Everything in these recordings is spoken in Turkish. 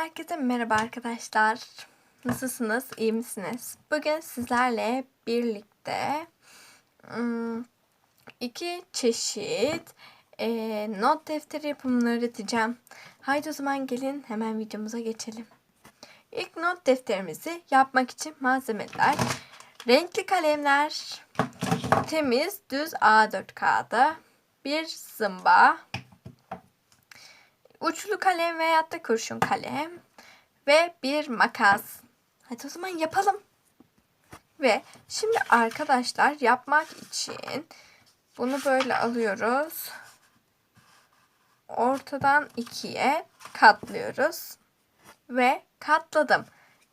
Herkese merhaba arkadaşlar. Nasılsınız? İyi misiniz? Bugün sizlerle birlikte iki çeşit not defteri yapımını öğreteceğim. Haydi o zaman gelin hemen videomuza geçelim. İlk not defterimizi yapmak için malzemeler renkli kalemler, temiz düz A4 kağıdı, bir zımba, uçlu kalem veya da kurşun kalem ve bir makas. Hadi o zaman yapalım. Ve şimdi arkadaşlar yapmak için bunu böyle alıyoruz. Ortadan ikiye katlıyoruz. Ve katladım.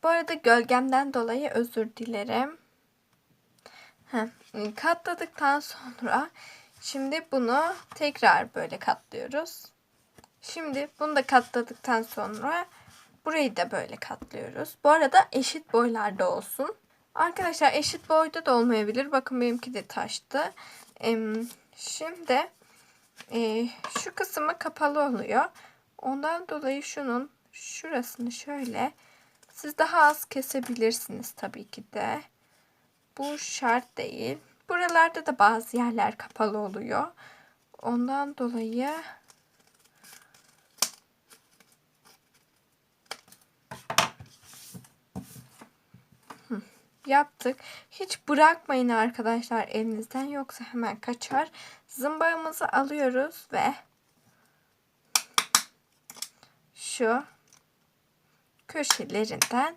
Bu arada gölgemden dolayı özür dilerim. Heh, katladıktan sonra şimdi bunu tekrar böyle katlıyoruz. Şimdi bunu da katladıktan sonra burayı da böyle katlıyoruz. Bu arada eşit boylarda olsun. Arkadaşlar eşit boyda da olmayabilir. Bakın benimki de taştı. Şimdi e, şu kısmı kapalı oluyor. Ondan dolayı şunun şurasını şöyle siz daha az kesebilirsiniz tabii ki de. Bu şart değil. Buralarda da bazı yerler kapalı oluyor. Ondan dolayı yaptık. Hiç bırakmayın arkadaşlar elinizden yoksa hemen kaçar. Zımbaramızı alıyoruz ve şu köşelerinden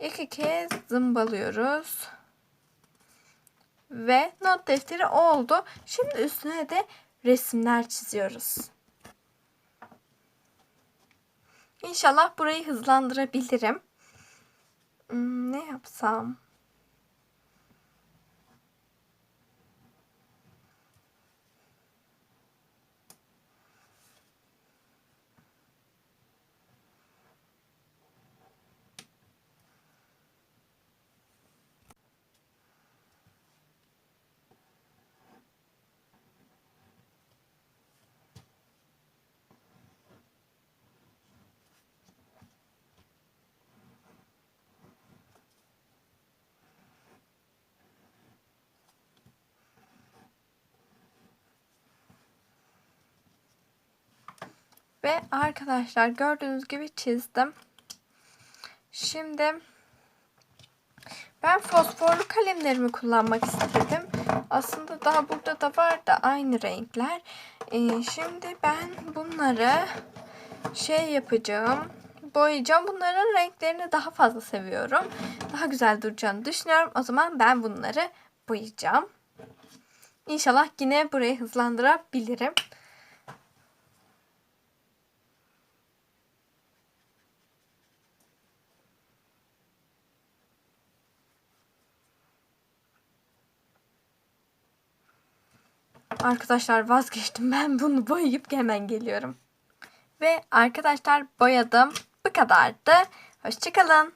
iki kez zımbalıyoruz. Ve not defteri oldu. Şimdi üstüne de resimler çiziyoruz. İnşallah burayı hızlandırabilirim. Hmm, ne yapsam? Ve arkadaşlar gördüğünüz gibi çizdim. Şimdi ben fosforlu kalemlerimi kullanmak istedim. Aslında daha burada da var da aynı renkler. Ee, şimdi ben bunları şey yapacağım. Boyayacağım. Bunların renklerini daha fazla seviyorum. Daha güzel duracağını düşünüyorum. O zaman ben bunları boyayacağım. İnşallah yine burayı hızlandırabilirim. Arkadaşlar vazgeçtim. Ben bunu boyayıp hemen geliyorum. Ve arkadaşlar boyadım. Bu kadardı. Hoşçakalın.